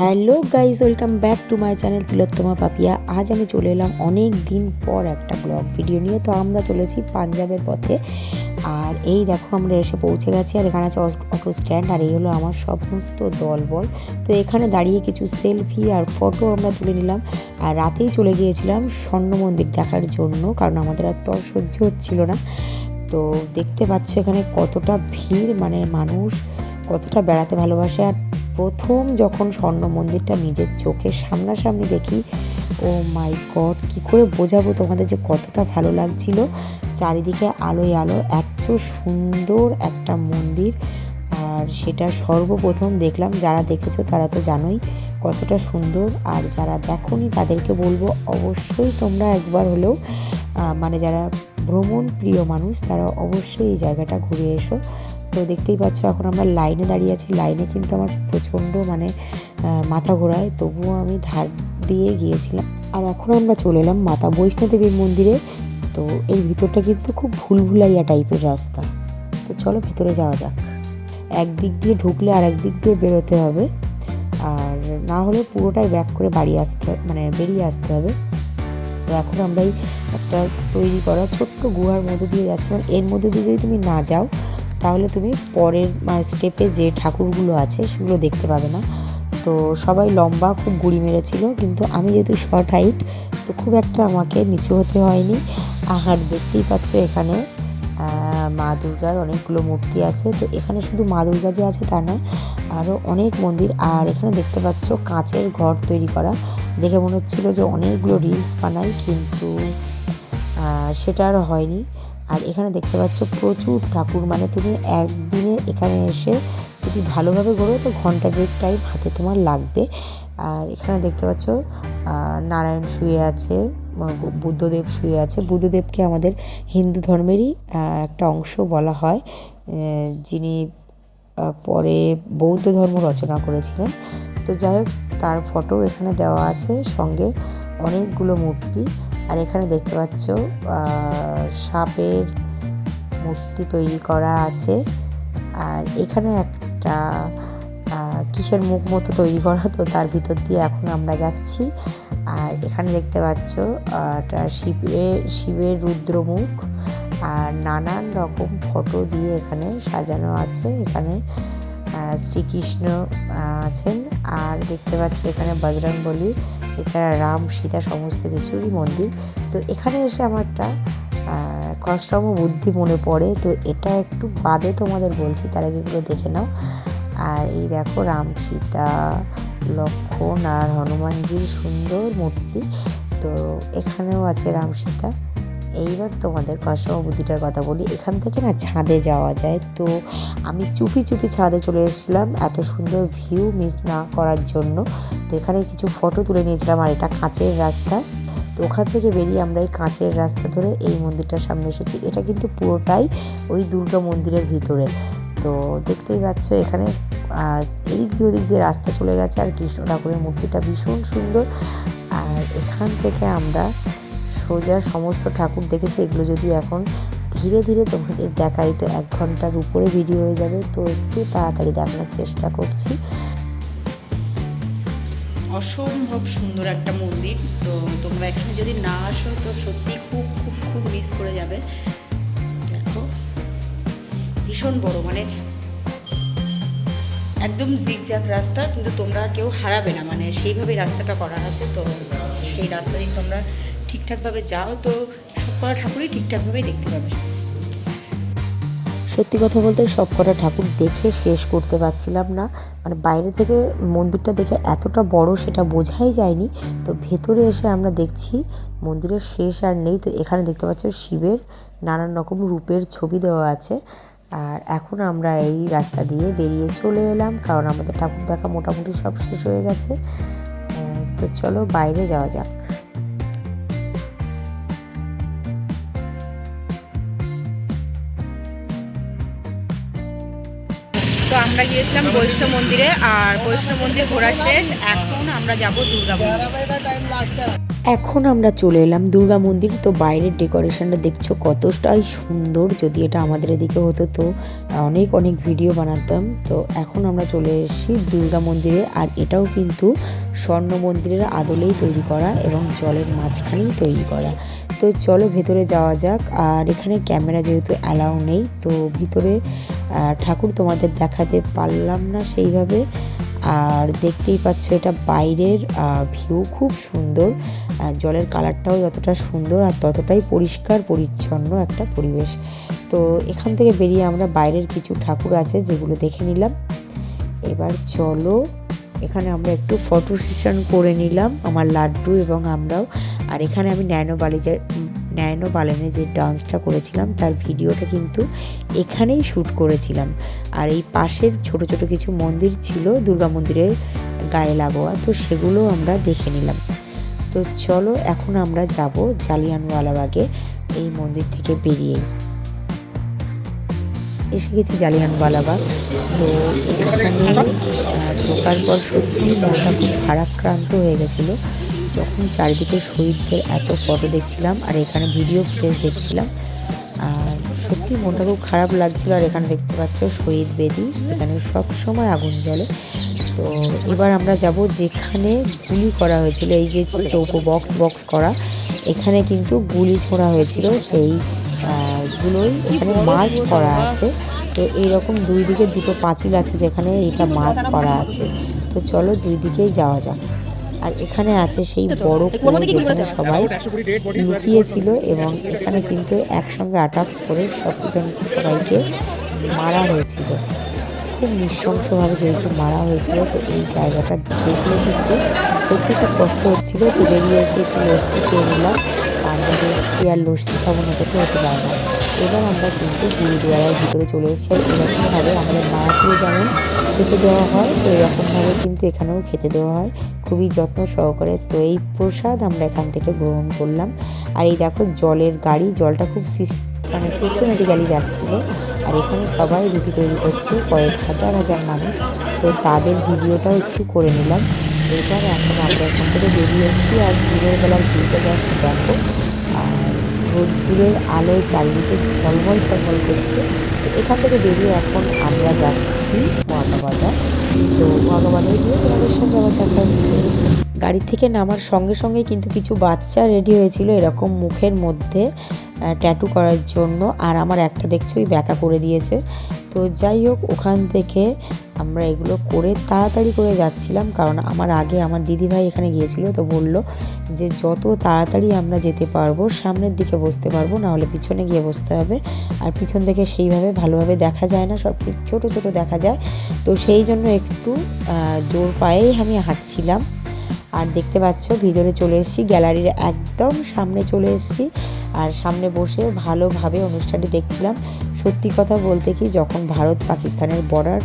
Hello guys welcome back to my channel Tilottama Papiya. আজ আমি চলে এলাম অনেক দিন পর একটা ব্লগ ভিডিও নিয়ে। তো আমরা চলেছি পাঞ্জাবের পথে। আর এই দেখো, আমরা এসে পৌঁছে গেছি। আর এখানে আছে অটো স্ট্যান্ড, আর এই হলো আমার সমস্ত দলবল। তো এখানে দাঁড়িয়ে কিছু সেলফি আর ফটো আমরা তুলে নিলাম। আর রাতেই চলে গিয়েছিলাম স্বর্ণ মন্দির দেখার জন্য, কারণ আমাদের আর তর সহ্য হচ্ছিল না। তো দেখতে পাচ্ছ এখানে কতটা ভিড় মানে মানুষ কতটা বেড়াতে ভালোবাসে। আর প্রথম যখন স্বর্ণ মন্দিরটা নিজের চোখের সামনাসামনি দেখি, ও মাই গড, কী করে বোঝাবো তোমাদের যে কতটা ভালো লাগছিল। চারিদিকে আলোয় আলো এত সুন্দর একটা মন্দির, আর সেটা সর্বপ্রথম দেখলাম। যারা দেখেছ তারা তো জানোই কতটা সুন্দর, আর যারা দেখোনি তাদেরকে বলব অবশ্যই তোমরা একবার হলেও মানে যারা ভ্রমণ প্রিয় মানুষ তারা অবশ্যই এই জায়গাটা ঘুরে এসো। তো দেখতেই পাচ্ছ, এখন আমরা লাইনে দাঁড়িয়ে আছি। লাইনে কিন্তু আমার প্রচণ্ড মানে মাথা ঘোরায়, তবুও আমি ধার দিয়ে গিয়েছিলাম। আর এখন আমরা চলে এলাম মাতা বৈষ্ণোদেবীর মন্দিরে। তো এই ভিতরটা কিন্তু খুব ভুলভুলাইয়া টাইপের রাস্তা। তো চলো ভেতরে যাওয়া যাক। একদিক দিয়ে ঢুকলে আর একদিক দিয়ে বেরোতে হবে। আর না হলে পুরোটাই ব্যাক করে বাড়ি আসতে মানে বেরিয়ে আসতে হবে। তো এখন আমরা এই একটা তৈরি করা ছোট্ট গুহার মধ্যে দিয়ে যাচ্ছি। মানে এর মধ্যে দিয়ে যদি তুমি না যাও তাহলে তুমি পরের মানে স্টেপে যে ঠাকুরগুলো আছে সেগুলো দেখতে পাবে না। তো সবাই লম্বা, খুব গুড়ি মেরেছিল, কিন্তু আমি যেহেতু শর্ট হাইট তো খুব একটা আমাকে নিচু হতে হয়নি। আর দেখতেই পাচ্ছ এখানে মা দুর্গার অনেকগুলো মূর্তি আছে। তো এখানে শুধু মা দুর্গা যে আছে তা নয় আরও অনেক মন্দির। আর এখানে দেখতে পাচ্ছ কাঁচের ঘর তৈরি করা। দেখে মনে হচ্ছিল যে অনেকগুলো রিলস বানাই, কিন্তু সেটা আর হয়নি। আর এখানে দেখতে পাচ্ছ প্রচুর ঠাকুর। মানে তুমি একদিনে এখানে এসে যদি ভালোভাবে ঘোরো, তো ঘণ্টা দেড় টাইম হাতে তোমার লাগবে। আর এখানে দেখতে পাচ্ছ নারায়ণ শুয়ে আছে বুদ্ধদেব শুয়ে আছে। বুদ্ধদেবকে আমাদের হিন্দু ধর্মেরই একটা অংশ বলা হয় যিনি পরে বৌদ্ধ ধর্ম রচনা করেছিলেন। তো যাই হোক, তার ফটো এখানে দেওয়া আছে। সঙ্গে অনেকগুলো মূর্তি। আর এখানে দেখতে পাচ্ছ সাপের মূর্তি তৈরি করা আছে। আর এখানে একটা কিসের মুখ মতো তৈরি করা, তো তার ভিতর দিয়ে এখন আমরা যাচ্ছি। আর এখানে দেখতে পাচ্ছ শিবের শিবের রুদ্রমুখ। আর নানান রকম ফটো দিয়ে এখানে সাজানো আছে। এখানে শ্রীকৃষ্ণ আছেন। আর দেখতে পাচ্ছি এখানে বজরং বলি, এছাড়া রাম, সীতা, সমস্ত কিছুরই মন্দির। তো এখানে এসে আমার একটা কষ্টম বুদ্ধি মনে পড়ে। তো এটা একটু বাদে তোমাদের বলছি, তার আগে এগুলো দেখে নাও। আর এই দেখো রাম, সীতা লক্ষণ আর হনুমানজির সুন্দর মূর্তি। তো এখানেও আছে রাম, সীতা। এইবার তোমাদের কষ্টম বুদ্ধিটার কথা বলি, এখান থেকে না ছাদে যাওয়া যায়। তো আমি চুপি চুপি ছাদে চলে এসেছিলাম এত সুন্দর ভিউ মিস না করার জন্য। তো এখানে কিছু ফটো তুলে নিয়েছিলাম আর এটা কাঁচের রাস্তা। তো ওখান থেকে বেরিয়ে আমরা এই কাঁচের রাস্তা ধরে এই মন্দিরটার সামনে এসেছি। এটা কিন্তু পুরোটাই ওই দুর্গা মন্দিরের ভিতরে। তো দেখতেই পাচ্ছ এখানে এদিক দিয়ে ওদিক দিয়ে রাস্তা চলে গেছে আর কৃষ্ণ ঠাকুরের মূর্তিটা ভীষণ সুন্দর। আর এখান থেকে আমরা সোজা সমস্ত ঠাকুর দেখেছি, এগুলো যদি এখন ধীরে ধীরে তোমাদের দেখাই, তো এক ঘণ্টার উপরে ভিডিও হয়ে যাবে। তো একটু তাড়াতাড়ি দেখানোর চেষ্টা করছি। অসম্ভব সুন্দর একটা মন্দির। তো তোমরা এখানে যদি না আসো, তো সত্যি খুব খুব খুব মিস করে যাবে। দেখো, ভীষণ বড় মানে একদম জিগজ্যাগ রাস্তা, কিন্তু তোমরা কেউ হারাবে না। মানে সেইভাবে রাস্তাটা করা আছে, তো সেই রাস্তা দিয়ে তোমরা ঠিকঠাকভাবে যাও, তো সব কটা ঠাকুরই ঠিকঠাকভাবেই দেখতে পাবে। সত্যি কথা বলতে সব কটা ঠাকুর দেখে শেষ করতে পারছিলাম না। মানে বাইরে থেকে মন্দিরটা দেখে এতটা বড় সেটা বোঝাই যায়নি। তো ভেতরে এসে আমরা দেখছি মন্দিরের শেষ আর নেই। তো এখানে দেখতে পাচ্ছ শিবের নানান রকম রূপের ছবি দেওয়া আছে। আর এখন আমরা এই রাস্তা দিয়ে বেরিয়ে চলে এলাম, কারণ আমাদের ঠাকুর দেখা মোটামুটি সব শেষ হয়ে গেছে। তো চলো বাইরে যাওয়া যাক। আমরা গিয়েছিলাম বৈষ্ণব মন্দিরে, আর বৈষ্ণব মন্দির ঘোরা শেষ। এখন আমরা যাব দুর্গা এখন আমরা চলে এলাম দুর্গা মন্দির। তো বাইরের ডেকোরেশনটা দেখছ কতটাই সুন্দর। যদি এটা আমাদের এদিকে হতো তো অনেক অনেক ভিডিও বানাতাম। তো এখন আমরা চলে এসেছি দুর্গা মন্দিরে। আর এটাও কিন্তু স্বর্ণ মন্দিরের আদলেই তৈরি করা এবং জলের মাঝখানেই তৈরি করা। তো চলো ভেতরে যাওয়া যাক। আর এখানে ক্যামেরা যেহেতু অ্যালাউ নেই, তো ভিতরে ঠাকুর তোমাদের দেখাতে পারলাম না সেইভাবে। আর দেখতেই পাচ্ছ এটা বাইরের ভিউ খুব সুন্দর। জলের কালারটাও যতটা সুন্দর আর ততটাই পরিষ্কার, পরিচ্ছন্ন একটা পরিবেশ। তো এখান থেকে বেরিয়ে আমরা বাইরের কিছু ঠাকুর আছে যেগুলো দেখে নিলাম। এবার চলো, এখানে আমরা একটু ফটো সেশন করে নিলাম। আমার লাড্ডু এবং আমরাও আর এখানে আমি ন্যানো বালিজের, ন্যানো বালেনে যে ডান্সটা করেছিলাম, তার ভিডিওটা কিন্তু এখানেই শ্যুট করেছিলাম। আর এই পাশের ছোট ছোট কিছু মন্দির ছিল, দুর্গা মন্দিরের গায়ে লাগোয়া, তো সেগুলো আমরা দেখে নিলাম। তো চলো এখন আমরা যাব জালিয়ানওয়ালাবাগে, এই মন্দির থেকে বেরিয়েই। এসে গেছি জালিয়ানওয়ালাবাগ। তো এখানে ঢোকার পর সত্যি মনটা খুব ভারাক্রান্ত হয়ে গেছিল। যখন চারিদিকে শহীদদের এত ফটো দেখছিলাম আর এখানে ভিডিও ফুটেজ দেখছিলাম, আর সত্যি মনটা খুব খারাপ লাগছিল। আর এখানে দেখতে পাচ্ছ শহীদ বেদি এখানে সব সময় আগুন জ্বলে। তো এবার আমরা যাব যেখানে গুলি করা হয়েছিল, এই যে চৌকো বক্স বক্স করা, এখানে কিন্তু গুলি ছোড়া হয়েছিল। সেই গুলোই এখানে মার্চ করা আছে। তো এইরকম দুই দিকে দুটো পাঁচিল আছে যেখানে এটা মার্ক করা আছে। তো চলো দুই দিকেই যাওয়া যাক। আর এখানে আছে সেই বড় কুয়ো যেখানে সবাই লুকিয়েছিল এবং এখানে কিন্তু একসঙ্গে আটাক করে সবজন সবাইকে মারা হয়েছিল। খুব নৃশংসভাবে যেহেতু মারা হয়েছিল তো এই জায়গাটা দেখলে কিন্তু সত্যি খুব কষ্ট হচ্ছিল। তো বেরিয়ে এসে একটু লস্যি খেয়ে নিলাম লস্যি আর লস্যি খাব না তো হতে পারে না। এবার আমরা কিন্তু গুরুদুয়ারার ভিতরে চলে এসেছি এরকমভাবে আমাদের মায়াপুরে যেমন খেতে দেওয়া হয় তো এরকমভাবে কিন্তু এখানেও খেতে দেওয়া হয়। খুবই যত্ন সহকারে তো এই প্রসাদ আমরা এখান থেকে গ্রহণ করলাম। আর এই দেখো জলের গাড়ি, জলটা খুব মানে সিস্টেমেটিক্যালি যাচ্ছিল। আর এখানে সবাই রুটি তৈরি করছে, কয়েক হাজার হাজার মানুষ। তো তাদের ভিডিওটাও একটু করে নিলাম। এবার এখন আমরা এখান থেকে বেরিয়ে এসেছি আর দিনের বেলার ভিউটা জাস্ট দেখো। আর রোদ্দুরের আলোয় চারিদিকে ঝলমল ঝলমল করছে। তো এখান থেকে বেরিয়ে এখন আমরা যাচ্ছি মহাকাবাদা তো ভগবানের গিয়ে তোমাদের সঙ্গে আবার দেখা হচ্ছে। গাড়ি থেকে নামার সঙ্গে সঙ্গে কিন্তু কিছু বাচ্চা রেডি হয়েছিল এরকম মুখের মধ্যে ট্যাটু করার জন্য। আর আমার একটা দেখছ ওই ব্যাকা করে দিয়েছে। তো যাই হোক, ওখান থেকে আমরা এগুলো করে তাড়াতাড়ি করে যাচ্ছিলাম। কারণ আমার আগে আমার দিদিভাই এখানে গিয়েছিল, তো বলল যে যত তাড়াতাড়ি আমরা যেতে পারব, সামনের দিকে বসতে পারব না হলে পিছনে গিয়ে বসতে হবে। আর পিছন থেকে সেইভাবে ভালোভাবে দেখা যায় না, সব ছোটো ছোটো দেখা যায়। তো সেই জন্য একটু জোর পায়েই আমি হাঁটছিলাম। আর দেখতে পাচ্ছ, ভিতরে চলে এসেছি, গ্যালারির একদম সামনে চলে এসেছি। আর সামনে বসে ভালোভাবে অনুষ্ঠানটি দেখছিলাম। সত্যি কথা বলতে কি, যখন ভারত পাকিস্তানের বর্ডার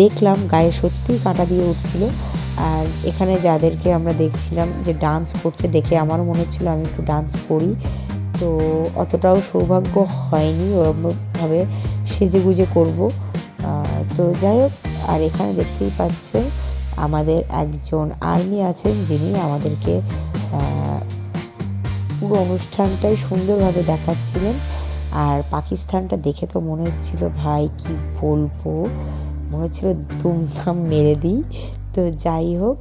দেখলাম, গায়ে সত্যিই কাঁটা দিয়ে উঠছিল। আর এখানে যাদেরকে আমরা দেখছিলাম যে ডান্স করছে, দেখে আমারও মনে হচ্ছিল আমি একটু ডান্স করি। তো অতটাও সৌভাগ্য হয়নি, ওরকমভাবে সেজে গুজে করব তো যাই হোক, আর এখানে দেখতেই পাচ্ছেন আমাদের একজন আর্মি আছেন যিনি আমাদেরকে পুরো অনুষ্ঠানটাই সুন্দরভাবে দেখাচ্ছিলেন। আর পাকিস্তানটা দেখে তো মনে হচ্ছিল, ভাই, কি বলব? মনে হচ্ছিল দুমধাম মেরে দিই। তো যাই হোক,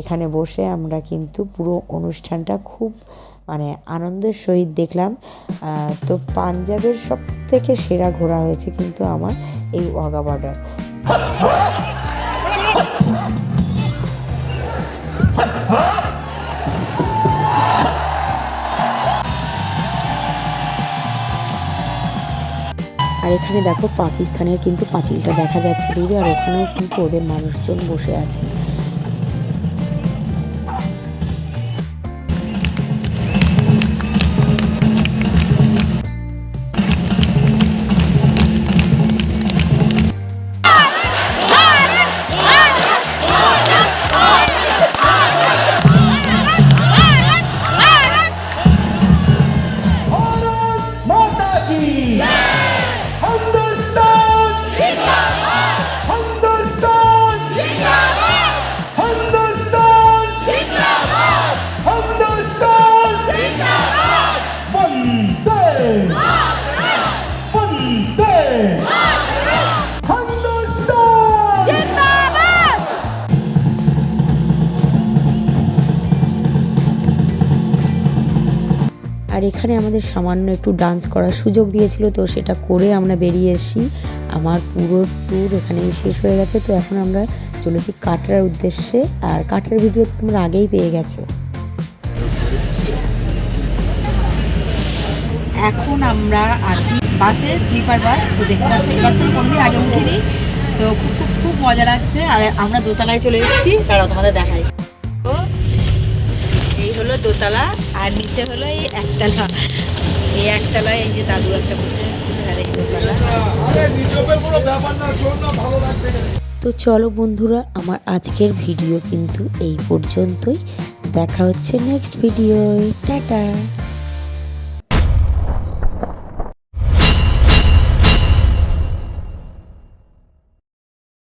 এখানে বসে আমরা কিন্তু পুরো অনুষ্ঠানটা খুব মানে আনন্দের সহিত দেখলাম। তো পাঞ্জাবের সব থেকে সেরা ঘোরা হয়েছে কিন্তু আমার এই ওয়াগা বর্ডার। আর এখানে দেখো পাকিস্তানের কিন্তু পাঁচিলটা দেখা যাচ্ছে। দূরে আর ওখানেও কিন্তু ওদের মানুষজন বসে আছে। আর এখানে আমাদের সামান্য একটু ডান্স করার সুযোগ দিয়েছিল, তো সেটা করে আমরা বেরিয়ে এসেছি। আমার পুরো ট্যুর এখানেই শেষ হয়ে গেছে, তো এখন আমরা চলেছি কাটরার উদ্দেশ্যে। আর কাটরার ভিডিও তোমরা আগেই পেয়ে গেছো। এখন আমরা আছি বাসে স্লিপার বাস তো দেখতে পাচ্ছ এই বাসটা কোনোদিন আগে উঠিনি তো খুব খুব খুব মজা লাগছে। আর আমরা দোতলায় চলে এসেছি তারা তোমাদের দেখাই। দোতলা, আর নিচে হলো এই একতলা। এই একতলায় এই যে দাদু একটা বসে তো চলো বন্ধুরা, আমার আজকের ভিডিও কিন্তু এই পর্যন্তই। দেখা হচ্ছে নেক্সট ভিডিও টাটা!